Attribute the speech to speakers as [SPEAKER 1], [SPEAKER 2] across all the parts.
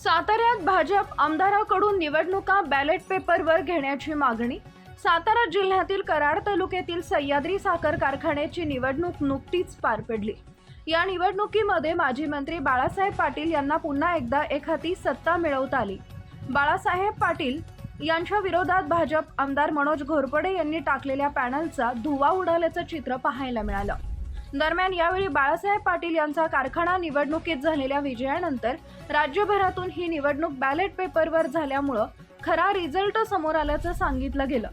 [SPEAKER 1] साताऱ्यात भाजप आमदाराकडून निवडणुका बॅलेट पेपरवर घेण्याची मागणी. सातारा जिल्ह्यातील कराड तालुक्यातील सह्याद्री साखर कारखान्याची निवडणूक नुकतीच पार पडली. या निवडणुकीमध्ये माजी मंत्री बाळासाहेब पाटील यांना पुन्हा एकदा एखादी सत्ता मिळवता आली. बाळासाहेब पाटील यांच्या विरोधात भाजप आमदार मनोज घोरपडे यांनी टाकलेल्या पॅनलचा धुवा उडाल्याचं चित्र पाहायला मिळालं. दरम्यान यावेळी बाळासाहेब पाटील यांचा कारखाना निवडणुकीत झालेल्या विजयानंतर राज्यभरातून ही निवडणूक बॅलेट पेपरवर झाल्यामुळं खरा रिझल्ट समोर आल्याचं सांगितलं गेलं.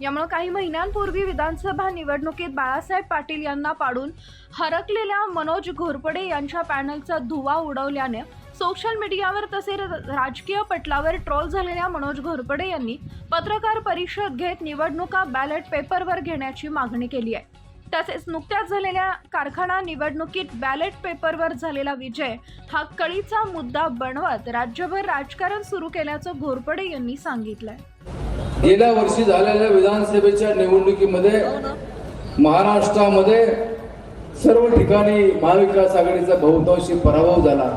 [SPEAKER 1] यामुळे काही महिन्यांपूर्वी विधानसभा निवडणुकीत बाळासाहेब पाटील यांना पाडून हरकलेल्या मनोज घोरपडे यांच्या पॅनलचा धुवा उडवल्याने सोशल मीडियावर तसेच राजकीय पटलावर ट्रोल झालेल्या मनोज घोरपडे यांनी पत्रकार परिषद घेत निवडणुका बॅलेट पेपरवर घेण्याची मागणी केली आहे. तसेच नुकत्याच झालेल्या कारखाना निवडणुकीत बॅलेट पेपरवर झालेला विजय हा कळीचा मुद्दा बनवत राज्यभर राजकारण सुरू केल्याचं घोरपडे यांनी सांगितलंय.
[SPEAKER 2] गेल्या वर्षी झालेल्या विधानसभेच्या निवडणुकीमध्ये महाराष्ट्रामध्ये सर्व ठिकाणी महाविकास आघाडीचा बहुतांशी पराभव झाला.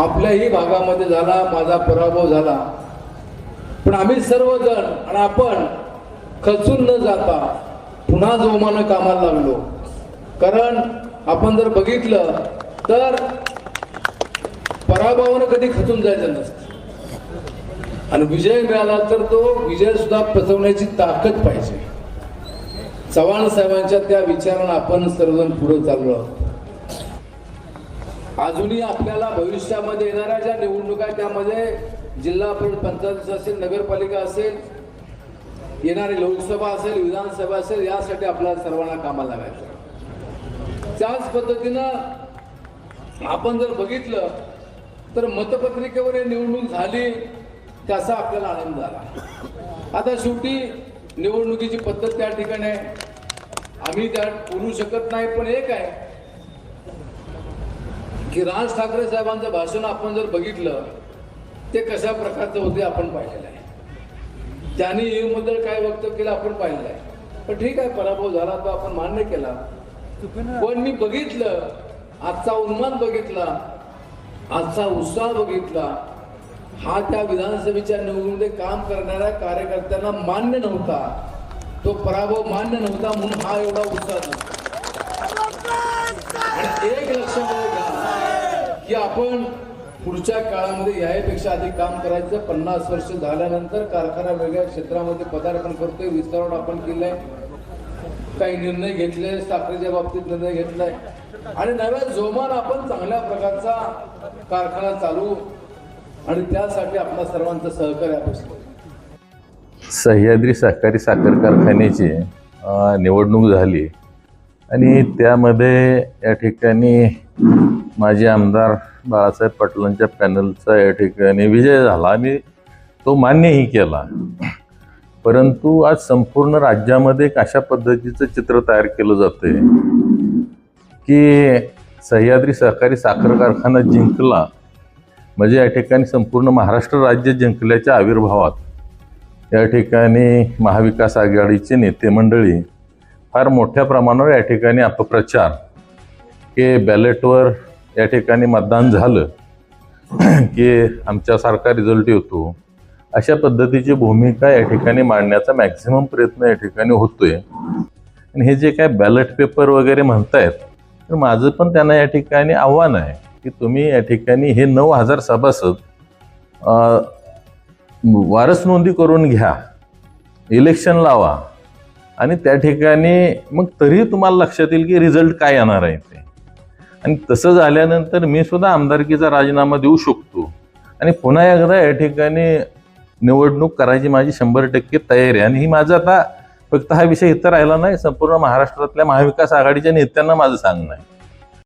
[SPEAKER 2] आपल्याही भागामध्ये झाला माझा पराभव झाला. पण आम्ही सर्वजण आणि आपण खचून न जाता पुन्हा जोमानं कामाला लागलो. कारण आपण जर बघितलं तर पराभवानं कधी खचून जायचं नसतं. आणि विजय मिळाला तर तो विजय सुद्धा पचवण्याची ताकद पाहिजे. चव्हाण साहेबांच्या त्या विचारानं आपण सर्वजण पुढे चाललो आहोत. अजूनही आपल्याला भविष्यामध्ये येणाऱ्या ज्या निवडणुका त्यामध्ये जिल्हा परिषद पंचायत असेल नगरपालिका असेल येणारी लोकसभा असेल विधानसभा असेल यासाठी आपल्याला सर्वांना कामाला लागायचं. त्याच पद्धतीनं आपण जर बघितलं तर मतपत्रिकेवर निवडणूक झाली त्याचा आपल्याला आनंद झाला. आता शेवटी निवडणुकीची पद्धत त्या ठिकाणी आहे. आम्ही त्यात बोलू शकत नाही पण एक आहे की राज ठाकरे साहेबांचं भाषण आपण जर बघितलं ते कशा प्रकारचं होते आपण पाहिलेलं आहे. त्यांनी याबद्दल काय वक्तव्य केलं आपण पाहिलं आहे पण ठीक आहे पराभव झाला तो आपण मान्य केला. पण मी बघितलं आजचा उन्मान बघितला आजचा उत्साह बघितला. हा त्या विधानसभेच्या निवडणुकीमध्ये काम करणाऱ्या कार्यकर्त्यांना मान्य नव्हता. तो पराभव मान्य नव्हता म्हणून हा एवढा उत्साह नव्हता. एक लक्षामध्ये घ्या की आपण पुढच्या काळामध्ये यापेक्षा अधिक काम करायचं. पन्नास वर्ष झाल्यानंतर कारखाना वेगळ्या क्षेत्रामध्ये पदार्पण करतोय. विस्तारण आपण केलंय. काही निर्णय घेतले साखरेच्या बाबतीत निर्णय घेतलाय. आणि नव्या जोमान आपण चांगल्या प्रकारचा कारखाना चालू आणि त्यासाठी आपल्या सर्वांचं सहकार्य अपेक्षित
[SPEAKER 3] सह्याद्री सहकारी साखर कारखान्याची निवडणूक झाली. आणि त्यामध्ये या ठिकाणी माजी आमदार बाळासाहेब पाटलांच्या पॅनलचा या ठिकाणी विजय झाला आणि तो मान्यही केला. परंतु आज संपूर्ण राज्यामध्ये एक अशा पद्धतीचं चित्र तयार केलं जाते की सह्याद्री सहकारी साखर कारखाना जिंकला. म्हणजे या ठिकाणी संपूर्ण महाराष्ट्र राज्य जिंकल्याच्या आविर्भावात या ठिकाणी महाविकास आघाडीचे नेते मंडळी फार मोठ्या प्रमाणावर या ठिकाणी अपप्रचार के बॅलेटवर या ठिकाणी मतदान झालं की आमच्यासारखा रिझल्ट येतो. अशा पद्धतीची भूमिका या ठिकाणी मांडण्याचा मॅक्झिमम प्रयत्न या ठिकाणी होतोय. आणि हे जे काय बॅलेट पेपर वगैरे म्हणतायत तर माझं पण त्यांना या ठिकाणी आव्हान आहे की तुम्ही या ठिकाणी हे नऊ हजार सभासद वारस नोंदी करून घ्या इलेक्शन लावा आणि त्या ठिकाणी मग तरी तुम्हाला लक्षात येईल की रिझल्ट काय येणार आहे ते आणि तसं झाल्यानंतर मी सुद्धा आमदारकीचा राजीनामा देऊ शकतो. आणि पुन्हा एकदा या ठिकाणी निवडणूक करायची माझी शंभर टक्के तयारी आहे. आणि ही माझं आता फक्त हा विषय इथं राहिला नाही संपूर्ण महाराष्ट्रातल्या महाविकास आघाडीच्या नेत्यांना माझं सांगणं आहे.